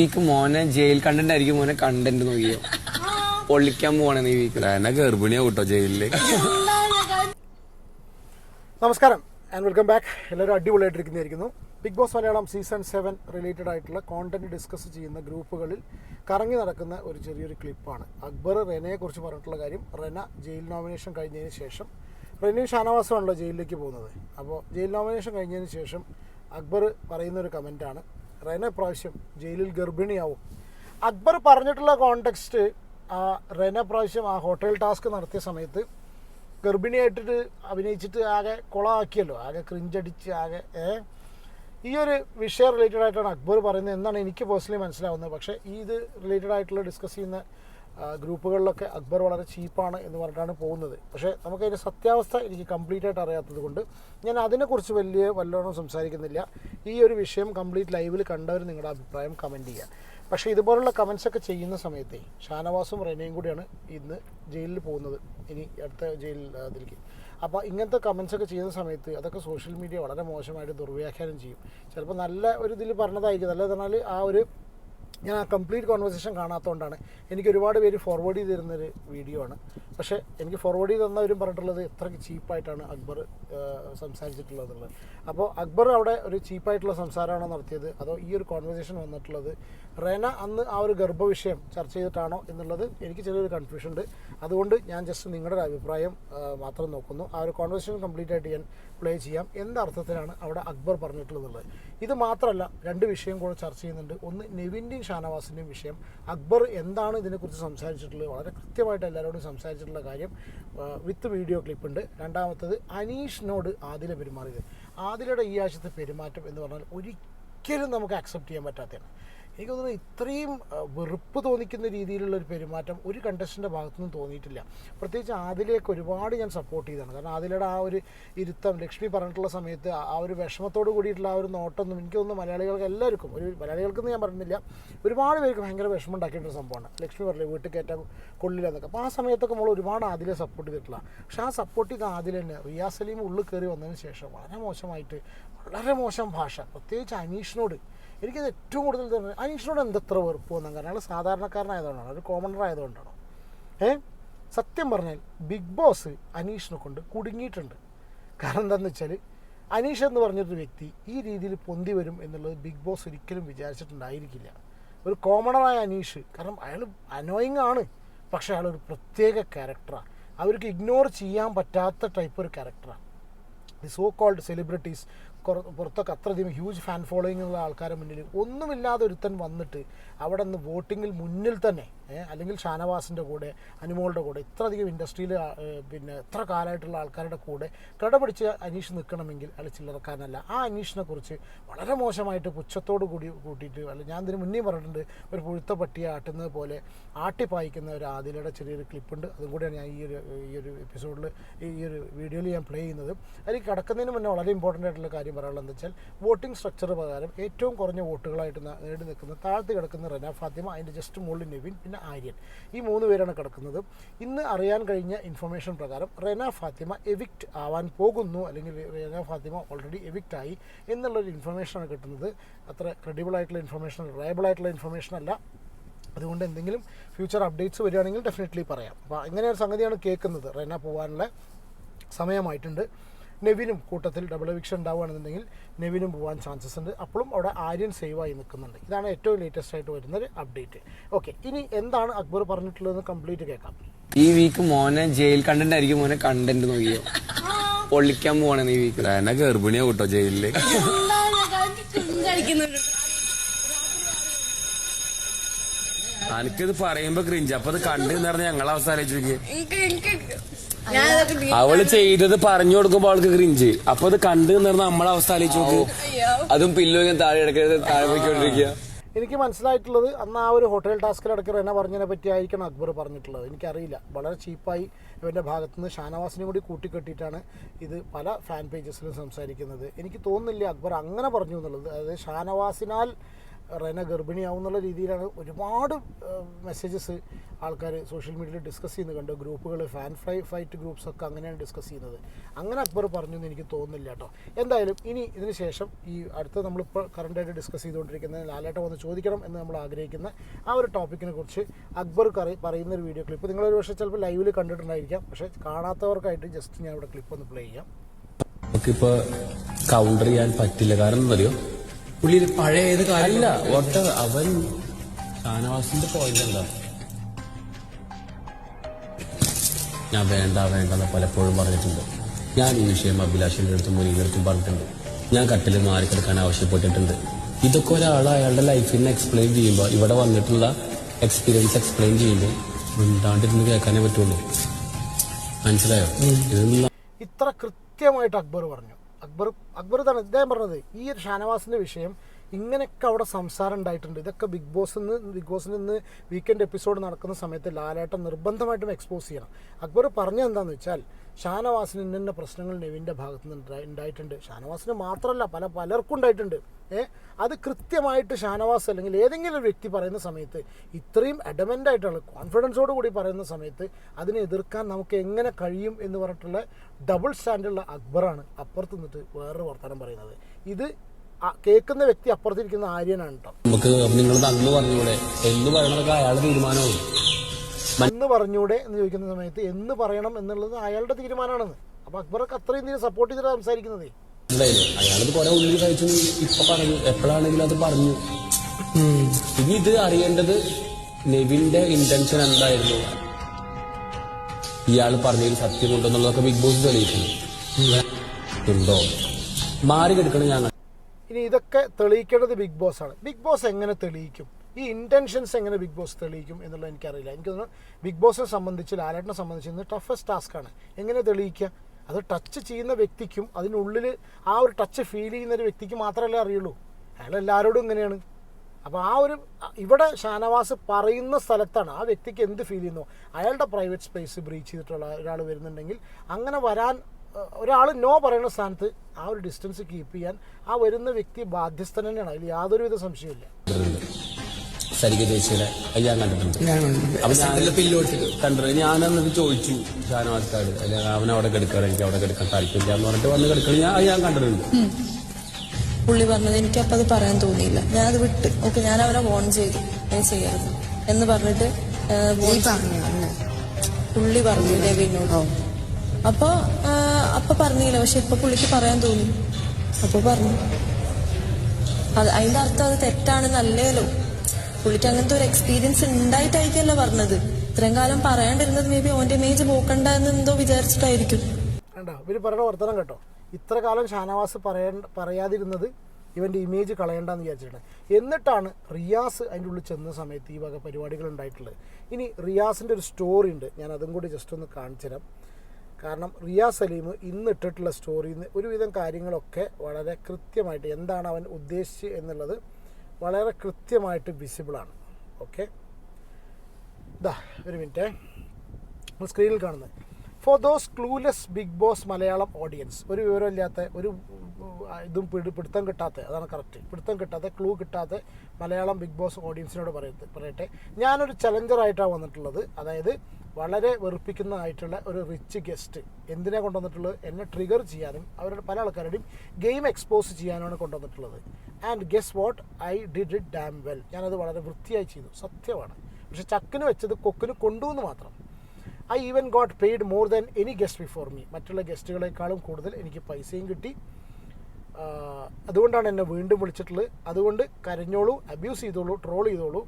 Week മോനെ jail content ആയിരിക്കും മോനെ കണ്ടന്റ് നോക്കിയോ. പൊള്ളിക്കാൻ പോവാണ് ഈ വീക്ക് എന്നെ ഗർഭിണിയാ കൂട്ടോ ജയിലിൽ. നമസ്കാരം ആൻഡ് വെൽക്കം ബാക്ക് എല്ലാവരും അടിപൊളിയായിട്ടിരിക്കുന്നതായിരിക്കുന്നു. Big boss Malayalam season seven related ആയിട്ടുള്ള കോണ്ടന്റ് ഡിസ്കസ് ചെയ്യുന്ന ഗ്രൂപ്പുകളിൽ കറങ്ങി നടക്കുന്ന ഒരു ചെറിയൊരു ക്ലിപ്പാണ് അക്ബർ റെനയെ കുറിച്ച് പറഞ്ഞിട്ടുള്ള കാര്യം റെന ജയിൽ നോമിനേഷൻ കഴിഞ്ഞതിന് ശേഷം റെനയും ഷാനവാസമാണല്ലോ ജയിലിലേക്ക് പോകുന്നത്. അപ്പോൾ ജയിൽ നോമിനേഷൻ കഴിഞ്ഞതിന് ശേഷം അക്ബർ പറയുന്ന ഒരു കമന്റാണ് റെന പ്രാവശ്യം ജയിലിൽ ഗർഭിണിയാവും. അക്ബർ പറഞ്ഞിട്ടുള്ള കോണ്ടെക്സ്റ്റ് ആ റെന പ്രാവശ്യം ആ ഹോട്ടൽ ടാസ്ക് നടത്തിയ സമയത്ത് ഗർഭിണിയായിട്ടിട്ട് അഭിനയിച്ചിട്ട് ആകെ കുളമാക്കിയല്ലോ. ആകെ ക്രിഞ്ചടിച്ച് ആകെ ഏ? ഈ ഒരു വിഷയം റിലേറ്റഡ് ആയിട്ടാണ് അക്ബർ പറയുന്നത് എന്നാണ് എനിക്ക് പേഴ്സണലി മനസ്സിലാവുന്നത്. പക്ഷേ ഈ ഇത് റിലേറ്റഡ് ആയിട്ടുള്ള ഡിസ്കസ് ചെയ്യുന്ന ഗ്രൂപ്പുകളിലൊക്കെ അക്ബർ വളരെ ചീപ്പാണ് എന്ന് പറഞ്ഞിട്ടാണ് പോകുന്നത്. പക്ഷേ നമുക്കതിന്റെ സത്യാവസ്ഥ എനിക്ക് കംപ്ലീറ്റ് ആയിട്ട് അറിയാത്തത് കൊണ്ട് ഞാൻ അതിനെക്കുറിച്ച് വലിയ വല്ലോണം സംസാരിക്കുന്നില്ല. ഈ ഒരു വിഷയം കംപ്ലീറ്റ് ലൈവിൽ കണ്ടവർ നിങ്ങളുടെ അഭിപ്രായം കമന്റ് ചെയ്യുക. പക്ഷേ ഇതുപോലുള്ള കമൻസ് ഒക്കെ ചെയ്യുന്ന സമയത്തെ ഷാനവാസും റെനയും കൂടിയാണ് ഇന്ന് ജയിലിൽ പോകുന്നത്. ഇനി അടുത്ത ജയിലിൽ അതിലേക്ക് അപ്പോൾ ഇങ്ങനത്തെ കമൻസ് ഒക്കെ ചെയ്യുന്ന സമയത്ത് അതൊക്കെ സോഷ്യൽ മീഡിയ വളരെ മോശമായിട്ട് ദുർവ്യാഖ്യാനം ചെയ്യും. ചിലപ്പോൾ നല്ല ഒരു ഇതിൽ പറഞ്ഞതായിരിക്കും. നല്ല പറഞ്ഞാൽ ആ ഒരു ഞാൻ ആ കംപ്ലീറ്റ് കോൺവെർസേഷൻ കാണാത്തതുകൊണ്ടാണ് എനിക്ക് ഒരുപാട് പേര് ഫോർവേഡ് ചെയ്ത് തരുന്നൊരു വീഡിയോ ആണ്. പക്ഷേ എനിക്ക് ഫോർവേഡ് ചെയ്ത് തന്നവരും പറഞ്ഞിട്ടുള്ളത് എത്ര ചീപ്പായിട്ടാണ് അക്ബർ സംസാരിച്ചിട്ടുള്ളത് അപ്പോൾ അക്ബർ അവിടെ ഒരു ചീപ്പായിട്ടുള്ള സംസാരമാണോ നടത്തിയത്. അതോ ഈ ഒരു കോൺവെർസേഷൻ വന്നിട്ടുള്ളത്. റെന അന്ന് ആ ഒരു ഗർഭവിഷയം ചർച്ച ചെയ്തിട്ടാണോ എന്നുള്ളത് എനിക്ക് ചെറിയൊരു കൺഫ്യൂഷൻ ഉണ്ട്. അതുകൊണ്ട് ഞാൻ ജസ്റ്റ് നിങ്ങളുടെ ഒരു അഭിപ്രായം മാത്രം നോക്കുന്നു. ആ ഒരു കോൺവെർസേഷൻ കംപ്ലീറ്റ് ആയിട്ട് ഞാൻ പ്ലേ ചെയ്യാം. എന്തർത്ഥത്തിലാണ് അവിടെ അക്ബർ പറഞ്ഞിട്ടുള്ളത്? ഇത് മാത്രമല്ല രണ്ട് വിഷയം കൂടെ ചർച്ച ചെയ്യുന്നുണ്ട്. ഒന്ന് നെവിന്റെയും ഷാനവാസിന്റെയും വിഷയം. അക്ബർ എന്താണ് ഇതിനെക്കുറിച്ച് സംസാരിച്ചിട്ടുള്ളത്? വളരെ കൃത്യമായിട്ട് എല്ലാവരോടും സംസാരിച്ചിട്ടുള്ള കാര്യം വിത്ത് വീഡിയോ ക്ലിപ്പ് ഉണ്ട്. രണ്ടാമത്തത് അനീഷിനോട് ആദില പെരുമാറിയത്. ആദിലയുടെ ഈ ആഴ്ചത്തെ പെരുമാറ്റം എന്ന് പറഞ്ഞാൽ ഒരിക്കലും നമുക്ക് അക്സെപ്റ്റ് ചെയ്യാൻ പറ്റാത്തതാണ്. എനിക്ക് തോന്നുന്നു ഇത്രയും വെറുപ്പ് തോന്നിക്കുന്ന രീതിയിലുള്ള ഒരു പെരുമാറ്റം ഒരു കണ്ടസ്റ്റന്റെ ഭാഗത്തുനിന്നും തോന്നിയിട്ടില്ല. പ്രത്യേകിച്ച് ആദിലേക്ക് ഒരുപാട് ഞാൻ സപ്പോർട്ട് ചെയ്തതാണ് കാരണം ആദിലയുടെ ആ ഒരു ഇരുത്തം ലക്ഷ്മി പറഞ്ഞിട്ടുള്ള സമയത്ത് ആ- ഒരു വിഷമത്തോട് കൂടിയിട്ടുള്ള ആ ഒരു നോട്ടൊന്നും എനിക്ക് തോന്നുന്നു മലയാളികൾക്ക് എല്ലാവർക്കും ഒരു മലയാളികൾക്കെന്ന് ഞാൻ പറഞ്ഞില്ല ഒരുപാട് പേർക്ക് ഭയങ്കര വിഷമം ഉണ്ടാക്കിയിട്ടൊരു സംഭവമാണ്. ലക്ഷ്മി പറഞ്ഞില്ലേ വീട്ടിൽ കയറ്റാൻ കൊള്ളില്ല എന്നൊക്കെ അപ്പോൾ ആ സമയത്തൊക്കെ നമ്മൾ ഒരുപാട് ആദിലെ സപ്പോർട്ട് ചെയ്തിട്ടുള്ള. പക്ഷേ ആ സപ്പോർട്ട് ചെയ്ത ആദിൽ തന്നെ റിയാസ് സലീം ഉള്ളിൽ കയറി വന്നതിന് ശേഷം വളരെ മോശമായിട്ട് വളരെ മോശം ഭാഷ. പ്രത്യേകിച്ച് അനീഷിനോട് എനിക്കത് ഏറ്റവും കൂടുതൽ തന്നെ അനീഷിനോട് എന്തത്ര വെറുപ്പ് വന്നാൽ കാരണം അയാൾ സാധാരണക്കാരനായതുകൊണ്ടാണ്. ഒരു കോമണർ ആയതുകൊണ്ടാണോ. ഏ? സത്യം പറഞ്ഞാൽ ബിഗ് ബോസ് അനീഷിനെ കൊണ്ട് കുടുങ്ങിയിട്ടുണ്ട്. കാരണം എന്താണെന്ന് വെച്ചാൽ അനീഷ് എന്ന് പറഞ്ഞൊരു വ്യക്തി ഈ രീതിയിൽ പൊന്തി വരും എന്നുള്ളത് ബിഗ് ബോസ് ഒരിക്കലും വിചാരിച്ചിട്ടുണ്ടായിരിക്കില്ല. ഒരു കോമണറായ അനീഷ് കാരണം അയാൾ അനോയിങ് ആണ്. പക്ഷേ അയാൾ ഒരു പ്രത്യേക ക്യാരക്ടറാണ് അവർക്ക് ഇഗ്നോർ ചെയ്യാൻ പറ്റാത്ത ടൈപ്പ് ഒരു ക്യാരക്ടറാണ് ദി സോ കോൾഡ് സെലിബ്രിറ്റീസ് പുറത്തൊക്കെ അത്രയധികം ഹ്യൂജ് ഫാൻ ഫോളോയിങ് ഉള്ള ആൾക്കാരുടെ മുന്നിൽ ഒന്നുമില്ലാതെ ഒരുത്തൻ വന്നിട്ട് അവിടെ നിന്ന് വോട്ടിങ്ങിൽ മുന്നിൽ തന്നെ അല്ലെങ്കിൽ ഷാനവാസിന്റെ കൂടെ അനുമോളുടെ കൂടെ ഇത്രയധികം ഇൻഡസ്ട്രിയിൽ പിന്നെ ഇത്ര കാലമായിട്ടുള്ള ആൾക്കാരുടെ കൂടെ കടപിടിച്ച് അനീഷ് നിൽക്കണമെങ്കിൽ അയാൾ ചില്ലറക്കാരനല്ല. ആ അനീഷിനെ കുറിച്ച് വളരെ മോശമായിട്ട് പുച്ഛത്തോട് കൂടി കൂട്ടിയിട്ട് അല്ല ഞാൻ ഇതിന് മുന്നേ പറഞ്ഞിട്ടുണ്ട് ഒരു പുഴുത്ത പട്ടിയെ ആട്ടുന്നത് പോലെ ആട്ടിപ്പായിക്കുന്ന ഒരു ആദിലയുടെ ചെറിയൊരു ക്ലിപ്പുണ്ട്. അതും കൂടിയാണ് ഞാൻ ഈ ഒരു ഈ ഒരു എപ്പിസോഡിൽ ഈ ഒരു വീഡിയോയിൽ ഞാൻ പ്ലേ ചെയ്യുന്നത്. അതിൽ കിടക്കുന്നതിന് മുന്നേ വളരെ ഇമ്പോർട്ടന്റ് ആയിട്ടുള്ള കാര്യം പറയാനുള്ളത് എന്താ വെച്ചാൽ വോട്ടിംഗ് സ്ട്രക്ചർ പ്രകാരം ഏറ്റവും കുറഞ്ഞ വോട്ടുകളായിട്ട് നേടി നിൽക്കുന്ന താഴ്ത്തി കിടക്കുന്ന റെന ഫാത്തിമ അതിന്റെ ജസ്റ്റ് മുകളിൽ നെവിൻ പിന്നെ ആര്യൻ. ഈ മൂന്ന് പേരാണ് കിടക്കുന്നത്. ഇന്ന് അറിയാൻ കഴിഞ്ഞ ഇൻഫർമേഷൻ പ്രകാരം റെന ഫാത്തിമ എവിക്റ്റ് ആവാൻ പോകുന്നു. അല്ലെങ്കിൽ റെന ഫാത്തിമ ഓൾറെഡി എവിക്റ്റ് ആയി എന്നുള്ളൊരു ഇൻഫർമേഷനാണ് കിട്ടുന്നത്. അത്ര ക്രെഡിബിൾ ആയിട്ടുള്ള ഇൻഫർമേഷൻ റിലയബിൾ ആയിട്ടുള്ള ഇൻഫർമേഷൻ അല്ല. അതുകൊണ്ട് എന്തെങ്കിലും ഫ്യൂച്ചർ അപ്ഡേറ്റ്സ് വരികയാണെങ്കിൽ ഡെഫിനറ്റ്ലി പറയാം. അപ്പോൾ ഇങ്ങനെ ഒരു സംഗതിയാണ് കേൾക്കുന്നത്. റെന പോകാനുള്ള സമയമായിട്ടുണ്ട്. നെവിനും കൂട്ടത്തിൽ ഡബിൾ എവിക്ഷൻ ഉണ്ടാവുകയാണെന്നുണ്ടെങ്കിൽ നെവിനും പോകാൻ ചാൻസസ് ഉണ്ട്. അപ്പോഴും അവിടെ ആര്യൻ സേവ് ആയി നിൽക്കുന്നുണ്ട്. ഇതാണ് ഏറ്റവും ലേറ്റസ്റ്റ് ആയിട്ട് വരുന്നൊരു അപ്ഡേറ്റ് ഓക്കെ ഇനി എന്താണ് അക്ബർ പറഞ്ഞിട്ടുള്ളതെന്ന് കംപ്ലീറ്റ് കേൾക്കാം. ഈ വീക്ക് മോനെ ജയിൽ കണ്ടന്റ് ആയിരിക്കും മോനെ കണ്ടന്റ് നോക്കിയോ. പൊള്ളിക്കാൻ പോവാണ് ഈ വീക്ക് ഗർഭിണിയാ കൂട്ടോ ജയിലിൽ എനിക്കിത് പറയുമ്പോ ക്രിഞ്ച് അപ്പൊ അത് കണ്ടു എന്ന് പറഞ്ഞ ആലോചിച്ച് നോക്കിയേ അവൾ ചെയ്തത് പറഞ്ഞു കൊടുക്കുമ്പോ അവൾക്ക് ക്രിഞ്ച് അപ്പൊ അത് കണ്ടു നിന്നിരുന്ന നമ്മളെ അവസ്ഥ ആലോചിച്ച് നോക്ക്. അതും പില്ലോ ഞാൻ താഴെ ഇടയ്ക്ക് താഴെ പോയിക്കൊണ്ടിരിക്കുക. എനിക്ക് മനസ്സിലായിട്ടുള്ളത് അന്ന് ആ ഒരു ഹോട്ടൽ ടാസ്കിൽ ഇടയ്ക്ക് എന്നെ പറഞ്ഞതിനെ പറ്റി ആയിരിക്കണം അക്ബർ പറഞ്ഞിട്ടുള്ളത്. എനിക്കറിയില്ല. വളരെ ചീപ്പായി ഇവന്റെ ഭാഗത്തുനിന്ന് ഷാനവാസിനെ കൂടി കൂട്ടിക്കെട്ടിയിട്ടാണ് ഇത് പല ഫാൻ പേജസിലും സംസാരിക്കുന്നത്. എനിക്ക് തോന്നുന്നില്ല അക്ബർ അങ്ങനെ പറഞ്ഞു എന്നുള്ളത്. അതായത് ഷാനവാസിനാൽ റെന ഗർഭിണിയാവും എന്നുള്ള രീതിയിലാണ് ഒരുപാട് മെസ്സേജസ് ആൾക്കാർ സോഷ്യൽ മീഡിയയിൽ ഡിസ്കസ് ചെയ്യുന്നത് കണ്ടു. ഗ്രൂപ്പുകൾ ഫാൻ ഫ്ലൈ ഫൈറ്റ് ഗ്രൂപ്പ്സ് ഒക്കെ അങ്ങനെയാണ് ഡിസ്കസ് ചെയ്യുന്നത്. അങ്ങനെ അക്ബർ പറഞ്ഞു എന്ന് എനിക്ക് തോന്നുന്നില്ല കേട്ടോ. എന്തായാലും ഇനി ഇതിന് ശേഷം ഈ അടുത്ത നമ്മളിപ്പോൾ കറണ്ടായിട്ട് ഡിസ്കസ് ചെയ്തുകൊണ്ടിരിക്കുന്ന ലാലേട്ട വന്ന് ചോദിക്കണം എന്ന് നമ്മൾ ആഗ്രഹിക്കുന്ന ആ ഒരു ടോപ്പിക്കിനെ കുറിച്ച് അക്ബർ കറി പറയുന്ന ഒരു വീഡിയോ ക്ലിപ്പ് നിങ്ങളൊരു പക്ഷേ ചിലപ്പോൾ ലൈവിൽ കണ്ടിട്ടുണ്ടായിരിക്കാം. പക്ഷേ കാണാത്തവർക്കായിട്ട് ജസ്റ്റ് ഞാൻ ഇവിടെ ക്ലിപ്പ് ഒന്ന് പ്ലേ ചെയ്യാം. നമുക്കിപ്പോൾ കൗണ്ടർ ചെയ്യാൻ പറ്റില്ല. കാരണം എന്താ അറിയോ പുള്ളി പഴയ ഏത് കാലം അല്ല ഒട്ട അവൻ ഷാനവാസിന്റെ പോയിന്റ് എന്താ? ഞാൻ വേണ്ട വേണ്ട എന്ന് പലപ്പോഴും പറഞ്ഞിട്ടുണ്ട്. ഞാൻ ഈ വിഷയം അഭിലാഷിന്റെ അടുത്തും മുനീന്റെ അടുത്തും പറഞ്ഞിട്ടുണ്ട്. ഞാൻ കട്ടിൽ മാറിക്കെടുക്കാൻ ആവശ്യപ്പെട്ടിട്ടുണ്ട്. ഇതൊക്കെ ഒരാൾ അയാളുടെ ലൈഫിനെ എക്സ്പ്ലെയിൻ ചെയ്യുമ്പോൾ ഇവിടെ വന്നിട്ടുള്ള എക്സ്പീരിയൻസ് എക്സ്പ്ലെയിൻ ചെയ്യുമ്പോൾ മിണ്ടാണ്ടിരുന്ന് കേൾക്കാനേ പറ്റുള്ളൂ. മനസ്സിലായോ? ഇതൊന്നും ഇത്ര കൃത്യമായിട്ട് അക്ബർ പറഞ്ഞു. അക്ബർ അക്ബർ തന്നെ ഇദ്ദേഹം പറഞ്ഞത്. ഈ ഒരു ഷാനവാസിന്റെ വിഷയം ഇങ്ങനെയൊക്കെ അവിടെ സംസാരം ഉണ്ടായിട്ടുണ്ട്. ഇതൊക്കെ ബിഗ് ബോസ് നിന്ന് ബിഗ് ബോസിൽ നിന്ന് വീക്കെൻഡ് എപ്പിസോഡ് നടക്കുന്ന സമയത്ത് ലാലേട്ടൻ നിർബന്ധമായിട്ടും എക്സ്പോസ് ചെയ്യണം. അക്ബർ പറഞ്ഞത് എന്താണെന്ന് വെച്ചാൽ ഷാനവാസിന് ഇന്ന പ്രശ്നങ്ങൾ നെവിന്റെ ഭാഗത്ത് നിന്ന് ഉണ്ടായിട്ടുണ്ട്. ഷാനവാസിന് മാത്രമല്ല പല പലർക്കും ഉണ്ടായിട്ടുണ്ട്. ഏ? അത് കൃത്യമായിട്ട് ഷാനവാസ് അല്ലെങ്കിൽ ഏതെങ്കിലും ഒരു വ്യക്തി പറയുന്ന സമയത്ത് ഇത്രയും അഡമന്റ് ആയിട്ടുള്ള കോൺഫിഡൻസോട് കൂടി പറയുന്ന സമയത്ത് അതിനെ എതിർക്കാൻ നമുക്ക് എങ്ങനെ കഴിയും എന്ന് പറഞ്ഞിട്ടുള്ള ഡബിൾ സ്റ്റാൻഡുള്ള അക്ബറാണ് അപ്പുറത്ത് നിന്നിട്ട് വേറൊരു വർത്തമാനം പറയുന്നത്. ഇത് കേൾക്കുന്ന വ്യക്തി അപ്പുറത്തിരിക്കുന്ന ആര്യനാണ് കേട്ടോ നമുക്ക് നിങ്ങൾ അന്ന് പറഞ്ഞൂടെ. എന്ന് പറയണതൊക്കെ അയാളുടെ തീരുമാനമാണ്. എന്ന് പറഞ്ഞൂടെ എന്ന് ചോദിക്കുന്ന സമയത്ത് എന്ന് പറയണം എന്നുള്ളത് അയാളുടെ തീരുമാനമാണെന്ന്. അപ്പൊ അക്ബറൊക്കെ അത്രയും തീരെ സപ്പോർട്ട് ചെയ്തിട്ട് സംസാരിക്കുന്നത്. അയാളത് കുറെ ഉള്ളിൽ കഴിച്ചു ഇപ്പൊ പറഞ്ഞു എപ്പോഴാണെങ്കിലും അത് പറഞ്ഞു. ഇനി ഇത് അറിയേണ്ടത് നെവിന്റെ ഇന്റൻഷൻ എന്തായിരുന്നു? ഇയാൾ പറഞ്ഞതിൽ സത്യമുണ്ടോ എന്നുള്ളതൊക്കെ ബിഗ് ബോസ് തെളിയിക്കുന്നു. ഉണ്ടോ? മാറി കിടക്കണം ഞാൻ ഇനി ഇതൊക്കെ തെളിയിക്കേണ്ടത് ബിഗ് ബോസ് ആണ്. ബിഗ് ബോസ് എങ്ങനെ തെളിയിക്കും? ഈ ഇന്റൻഷൻസ് എങ്ങനെ ബിഗ് ബോസ് തെളിയിക്കും എന്നുള്ളത് എനിക്കറിയില്ല. എനിക്ക് തോന്നുന്നു ബിഗ് ബോസിനെ സംബന്ധിച്ച് ലാലേട്ടിനെ സംബന്ധിച്ച് ഇന്ന് ടഫസ്റ്റ് ടാസ്ക് ആണ്. എങ്ങനെ തെളിയിക്കുക? അത് ടച്ച് ചെയ്യുന്ന വ്യക്തിക്കും അതിനുള്ളിൽ ആ ഒരു ടച്ച് ഫീൽ ചെയ്യുന്ന ഒരു വ്യക്തിക്ക് മാത്രമല്ലേ അറിയുള്ളൂ. അയാൾ എല്ലാവരോടും ഇങ്ങനെയാണ്. അപ്പോൾ ആ ഒരു ഇവിടെ ഷാനവാസ് പറയുന്ന സ്ഥലത്താണ് ആ വ്യക്തിക്ക് എന്ത് ഫീൽ ചെയ്യുന്നു? അയാളുടെ പ്രൈവറ്റ് സ്പേസ് ബ്രീച്ച് ചെയ്തിട്ടുള്ള ഒരാൾ വരുന്നുണ്ടെങ്കിൽ അങ്ങനെ വരാൻ ഒരാൾ നോ പറയുന്ന സ്ഥാനത്ത് ആ ഒരു ഡിസ്റ്റൻസ് കീപ്പ് ചെയ്യാൻ ആ വരുന്ന വ്യക്തി ബാധ്യസ്ഥൻ തന്നെയാണ്. അതിൽ യാതൊരുവിധ സംശയമില്ല സരിക ചേച്ചിയുടെ ഞാൻ കണ്ടിട്ടുണ്ട്. അപ്പൊ കണ്ടത്. ഞാൻ എന്നിട്ട് ചോദിച്ചു ഷാനവാസ്കാട് അല്ലെ അവൻ അവിടെ കിടക്കണം എനിക്ക് അവിടെ കിടക്കാൻ താല്പര്യമില്ല എന്ന് പറഞ്ഞിട്ട് വന്ന് കിടക്കണം ഞാൻ കണ്ടിട്ടുണ്ട്. പുള്ളി പറഞ്ഞത് എനിക്ക് അപ്പൊ അത് പറയാൻ തോന്നിയില്ല. ഞാനത് വിട്ട് ഓക്കെ ഞാൻ അവനെ വോൺ ചെയ്തു. ഞാൻ ചെയ്യരുത്. എന്ന് പറഞ്ഞിട്ട്. പുള്ളി പറഞ്ഞു രവിനോട് അപ്പൊ ആ, അപ്പൊ പറഞ്ഞില്ല. പക്ഷെ ഇപ്പൊ പുള്ളിക്ക് പറയാൻ തോന്നി. അപ്പൊ പറഞ്ഞു. അത് അതിന്റെ അർത്ഥം അത് തെറ്റാണെന്നല്ലേലോ പുള്ളിക്ക് അങ്ങനത്തെ ഒരു എക്സ്പീരിയൻസ് ഉണ്ടായിട്ടായിരിക്കല്ലോ പറഞ്ഞത്. ഇത്രയും കാലം പറയാണ്ടിരുന്നത് മേ ബി ഓന്റെ ഇമേജ് പോക്കണ്ട എന്ന് എന്തോ വിചാരിച്ചിട്ടായിരിക്കും. വർത്തനം കേട്ടോ. ഇത്ര കാലം ഷാനവാസ് പറയേണ്ട പറയാതിരുന്നത് ഇവന്റെ ഇമേജ് കളയണ്ടെന്ന് വിചാരിച്ചിട്ടുണ്ട് എന്നിട്ടാണ് റിയാസ് അതിന്റെ ഉള്ളിൽ ചെന്ന സമയത്ത് ഈ വക പരിപാടികൾ ഉണ്ടായിട്ടുള്ളത്. ഇനി റിയാസിന്റെ ഒരു സ്റ്റോറി ഉണ്ട്. ഞാൻ അതും കൂടി ജസ്റ്റ് ഒന്ന് കാണിച്ചു തരാം കാരണം റിയാ സലീം ഇന്ന് ഇട്ടിട്ടുള്ള സ്റ്റോറിയിൽ നിന്ന് ഒരുവിധം കാര്യങ്ങളൊക്കെ വളരെ കൃത്യമായിട്ട് എന്താണ് അവൻ ഉദ്ദേശിച്ചത് എന്നുള്ളത് വളരെ കൃത്യമായിട്ട് വിസിബിളാണ് ഓക്കെ ഇതാ ഒരു മിനിറ്റേ സ്ക്രീനിൽ കാണുന്നത് for those clueless big boss Malayalam audience ഒരു വിവരമില്ലാത്ത ഒരു ഇതും പിടി പിടുത്തം കിട്ടാത്ത അതാണ് കറക്റ്റ് പിടുത്തം കിട്ടാത്ത ക്ലൂ കിട്ടാത്ത മലയാളം ബിഗ് ബോസ് ഓഡിയൻസിനോട് പറയത്തെ പറയട്ടെ. ഞാനൊരു ചലഞ്ചറായിട്ടാണ് വന്നിട്ടുള്ളത്. അതായത് വളരെ വെറുപ്പിക്കുന്നതായിട്ടുള്ള ഒരു റിച്ച് ഗസ്റ്റ് എന്തിനാ കൊണ്ടുവന്നിട്ടുള്ളത്? എന്നെ ട്രിഗർ ചെയ്യാനും അവരുടെ പല ആൾക്കാരുടെയും ഗെയിം എക്സ്പോസ് ചെയ്യാനുമാണ് കൊണ്ടുവന്നിട്ടുള്ളത്. And guess what I did it damn well ഞാനത് വളരെ വൃത്തിയായി ചെയ്തു. സത്യമാണ്. പക്ഷെ ചക്കിന് വെച്ചത് കൊക്കിന് കൊണ്ടുവന്ന് മാത്രം. I even got paid more than any guest before me മറ്റുള്ള ഗസ്റ്റുകളെക്കാളും കൂടുതൽ എനിക്ക് പൈസയും കിട്ടി. അതുകൊണ്ടാണ് എന്നെ വീണ്ടും വിളിച്ചിട്ടുള്ളത്. അതുകൊണ്ട് കരഞ്ഞോളൂ അബ്യൂസ് ചെയ്തോളൂ ട്രോൾ ചെയ്തോളൂ.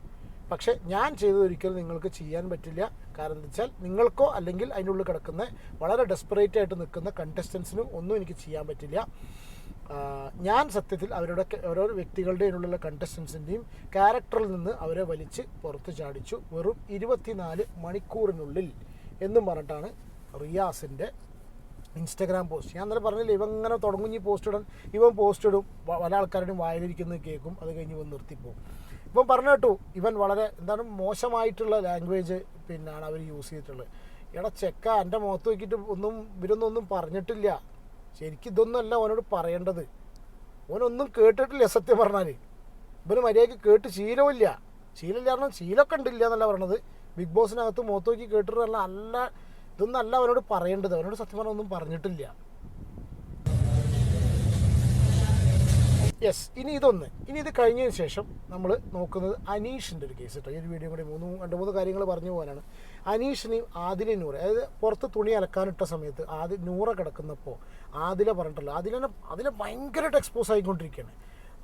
പക്ഷേ ഞാൻ ചെയ്തതൊരിക്കലും നിങ്ങൾക്ക് ചെയ്യാൻ പറ്റില്ല. കാരണം എന്താ വെച്ചാൽ നിങ്ങൾക്കോ അല്ലെങ്കിൽ അതിനുള്ളിൽ കിടക്കുന്ന വളരെ ഡെസ്പറേറ്റ് ആയിട്ട് നിൽക്കുന്ന കണ്ടസ്റ്റൻസിനും ഒന്നും എനിക്ക് ചെയ്യാൻ പറ്റില്ല. ഞാൻ സത്യത്തിൽ അവരുടെ ഓരോ വ്യക്തികളുടെ ഇതിനുള്ള കണ്ടസ്റ്റൻസിന്റെയും ക്യാരക്ടറിൽ നിന്ന് അവരെ വലിച്ച് പുറത്ത് ചാടിച്ചു. വെറും ഇരുപത്തിനാല് മണിക്കൂറിനുള്ളിൽ എന്നും പറഞ്ഞിട്ടാണ് റിയാസിന്റെ ഇൻസ്റ്റാഗ്രാം പോസ്റ്റ്. ഞാൻ അന്നേരം പറഞ്ഞില്ല ഇവ ഇങ്ങനെ തുടങ്ങും പോസ്റ്റ് ഇടാൻ. ഇവൻ പോസ്റ്റ് ഇടും പല ആൾക്കാരുടെയും വായിലിരിക്കുന്നത് കേൾക്കും അത് കഴിഞ്ഞ് ഇവൻ നിർത്തിപ്പോവും. ഇപ്പം പറഞ്ഞു കേട്ടു ഇവൻ വളരെ എന്താണ് മോശമായിട്ടുള്ള ലാംഗ്വേജ് പിന്നാണ് അവർ യൂസ് ചെയ്തിട്ടുള്ളത്. എടാ ചെക്ക എന്റെ മുഖത്ത് നോക്കിയിട്ട് ഒന്നും ഇവരൊന്നും ഒന്നും പറഞ്ഞിട്ടില്ല. ശരിക്കും ഇതൊന്നുമല്ല അവനോട് പറയേണ്ടത്. ഓനൊന്നും കേട്ടിട്ടില്ല സത്യം പറഞ്ഞാൽ ഇവന് മര്യാദയ്ക്ക് കേട്ട് ശീലമില്ല ശീലമില്ല കാരണം ശീലമൊക്കെ ഉണ്ടില്ല എന്നല്ല പറയണത് ബിഗ് ബോസിനകത്ത് മുഖത്ത് കേട്ടിട്ടല്ല കേട്ടിട്ട് അല്ല ഇതൊന്നും അല്ല അവനോട് പറയേണ്ടത്. അവനോട് സത്യം പറഞ്ഞ ഒന്നും പറഞ്ഞിട്ടില്ല. യെസ് ഇനി ഇതൊന്ന്. ഇനി ഇത് കഴിഞ്ഞതിന് ശേഷം നമ്മൾ നോക്കുന്നത് അനീഷിന്റെ ഒരു കേസ് കേട്ടോ ഈ ഒരു വീഡിയോ കൂടി മൂന്ന് രണ്ട് മൂന്ന് കാര്യങ്ങൾ പറഞ്ഞു പോകാനാണ്. അനീഷിനെയും ആദിലെ നൂറ് അതായത് പുറത്ത് തുണി അലക്കാനിട്ട സമയത്ത് ആദ്യ നൂറ കിടക്കുന്നപ്പോൾ ആദില പറഞ്ഞിട്ടല്ലോ അതിലെ അതിലെ ഭയങ്കരമായിട്ട് എക്സ്പോസ് ആയിക്കൊണ്ടിരിക്കുകയാണ്.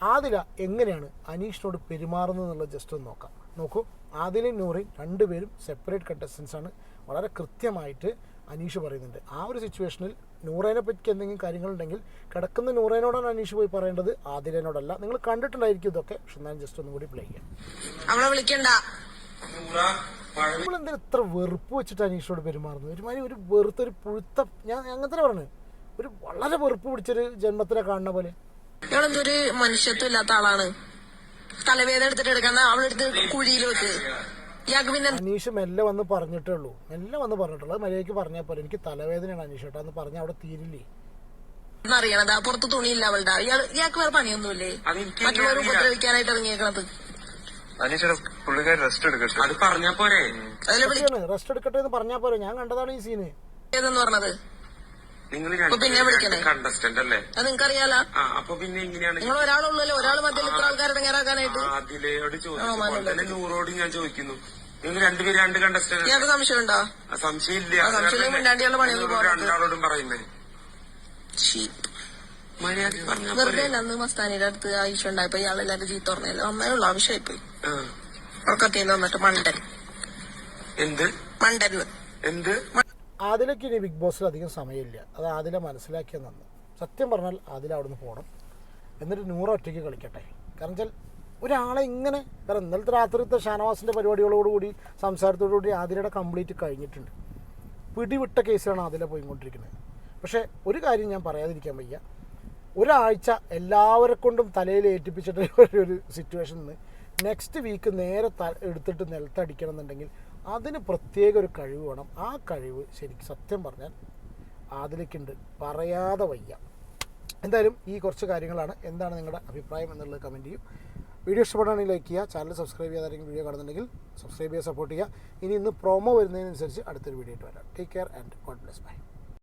ആദില എങ്ങനെയാണ് അനീഷിനോട് പെരുമാറുന്നത് എന്നുള്ളത് ജസ്റ്റ് ഒന്ന് നോക്കാം. നോക്കൂ ആദിലും നൂറയും രണ്ടുപേരും സെപ്പറേറ്റ് കണ്ടസ്റ്റൻസ് ആണ്. വളരെ കൃത്യമായിട്ട് അനീഷ് പറയുന്നുണ്ട്. ആ ഒരു സിറ്റുവേഷനിൽ നൂറേനെ പറ്റി എന്തെങ്കിലും കാര്യങ്ങളുണ്ടെങ്കിൽ കിടക്കുന്ന നൂറേനോടാണ് അനീഷ് പോയി പറയേണ്ടത് ആദിലേനോടല്ല നിങ്ങൾ കണ്ടിട്ടുണ്ടായിരിക്കും ഇതൊക്കെ പക്ഷെ ഞാൻ ജസ്റ്റ് ഒന്നും കൂടി പ്ലേ ചെയ്യാം. അവളെ വിളിക്കണ്ട. ഇത്ര വെറുപ്പ് വെച്ചിട്ട് അനീഷിനോട് പെരുമാറുന്നത്? ഒരുമാതിരി ഒരു വെറുത്തൊരു പുഴുത്ത. ഞാൻ അങ്ങനെ പറഞ്ഞു ഒരു വളരെ വെറുപ്പ് പിടിച്ചൊരു ജന്മത്തിനെ കാണുന്ന പോലെ. ഇവളെന്തൊരു മനുഷ്യത്വം ഇല്ലാത്ത ആളാണ്. തലവേദന എടുത്തിട്ട് എടുക്കണ്ട അവളെടുത്ത് കുഴിയിൽ വെക്ക്. ഇയാൾക്ക് പിന്നെ അനീഷ് മെല്ലെ വന്ന് പറഞ്ഞിട്ടേ ഉള്ളൂ. മെല്ലെ വന്ന് പറഞ്ഞിട്ടുള്ളൂ. അത് മര്യാദയ്ക്ക് പറഞ്ഞാൽ പോലെ എനിക്ക് തലവേദനയാണ് അനീഷ് കേട്ടോ എന്ന് പറഞ്ഞാൽ അവിടെ തീരില്ലേ? അറിയണതാ പുറത്ത് തുണിയില്ല അവളുടെ. ഇയാൾ ഇയാൾക്ക് വേറെ പണിയൊന്നുമില്ലേ? മറ്റുള്ളവർ ഉപദ്രവിക്കാനായിട്ട് ഇറങ്ങിയേക്കണത്. റെസ്റ്റ് എടുക്കട്ടെ പറഞ്ഞാ പോരെ. എന്ന് പറഞ്ഞാൽ പോലെ ഞാൻ കണ്ടതാണ് ഈ സീന് ഏതെന്ന് പറഞ്ഞത്? നിങ്ങൾ പിന്നെ വിളിക്കണേ? കണ്ടസ്റ്റന്റ് അല്ലേ? അത് നിങ്ങൾക്കറിയാലോ? ആ അപ്പൊ പിന്നെ എങ്ങനെയാണ്? നിങ്ങൾ ഒരാളുള്ളല്ലോ ഒരാൾ മധ്യയിൽ ഇത്ര ആൾക്കാരെ ചോദിച്ചപ്പോൾ മനസ്സിലായി. തന്നെ നൂറോട് ഞാൻ ചോദിക്കുന്നു. നിങ്ങൾ രണ്ടുപേരും രണ്ട് കണ്ടസ്റ്റന്റ് സംശയം ഉണ്ടോ സംശയമില്ല. രണ്ടാളോടും പറയുന്നേ. വെറുതെ അന്ന് മസ്താനിയുടെ അടുത്ത് ആയിഷ ഉണ്ടായപ്പോ ഇയാളെല്ലാരും ചീത്ത പറഞ്ഞല്ലോ. അമ്മയുള്ള ആവശ്യമായിപ്പോയി. ആ. ഉറക്കത്തിൽ വന്നിട്ട് മണ്ടൻ. എന്ത്? മണ്ടൻ എന്ത്? ആദിലയ്ക്ക് ഇനി ബിഗ് ബോസിൽ അധികം സമയമില്ല. അത് ആദില മനസ്സിലാക്കിയ നന്ന്. സത്യം പറഞ്ഞാൽ ആദില നിന്ന് പോകണം എന്നിട്ട് നൂറ് ഒറ്റയ്ക്ക് കളിക്കട്ടെ. കാരണം വെച്ചാൽ ഒരാളെ ഇങ്ങനെ കാരണം ഇന്നലത്തെ രാത്രിത്തെ ഷാനവാസിന്റെ പരിപാടികളോടുകൂടി സംസാരത്തോടുകൂടി ആദിലയുടെ കംപ്ലീറ്റ് കഴിഞ്ഞിട്ടുണ്ട്. പിടിവിട്ട കേസിലാണ് ആദില പോയിക്കൊണ്ടിരിക്കുന്നത്. പക്ഷേ ഒരു കാര്യം ഞാൻ പറയാതിരിക്കാൻ വയ്യ. ഒരാഴ്ച എല്ലാവരെ കൊണ്ടും തലയിൽ ഏറ്റിപ്പിച്ചിട്ട് ഒരു- സിറ്റുവേഷനിൽ നിന്ന് നെക്സ്റ്റ് വീക്ക് നേരെ എടുത്തിട്ട് നിലത്തടിക്കണം എന്നുണ്ടെങ്കിൽ അതിന് പ്രത്യേക ഒരു കഴിവ് വേണം. ആ കഴിവ് ശരിക്കും സത്യം പറഞ്ഞാൽ അതിലേക്കുണ്ട്. പറയാതെ വയ്യ. എന്തായാലും ഈ കുറച്ച് കാര്യങ്ങളാണ്. എന്താണ് നിങ്ങളുടെ അഭിപ്രായം എന്നുള്ളത് കമന്റ് ചെയ്യും. വീഡിയോ ഇഷ്ടപ്പെടുകയാണെങ്കിൽ ലൈക്ക് ചെയ്യുക. ചാനൽ സബ്സ്ക്രൈബ് ചെയ്യാതായിരിക്കും വീഡിയോ കാണുന്നുണ്ടെങ്കിൽ സബ്സ്ക്രൈബ് ചെയ്യുക സപ്പോർട്ട് ചെയ്യുക. ഇനി ഇന്ന് പ്രൊമോ വരുന്നതിനനുസരിച്ച് അടുത്തൊരു വീഡിയോ ആയിട്ട് വരാം. Take care and God bless bye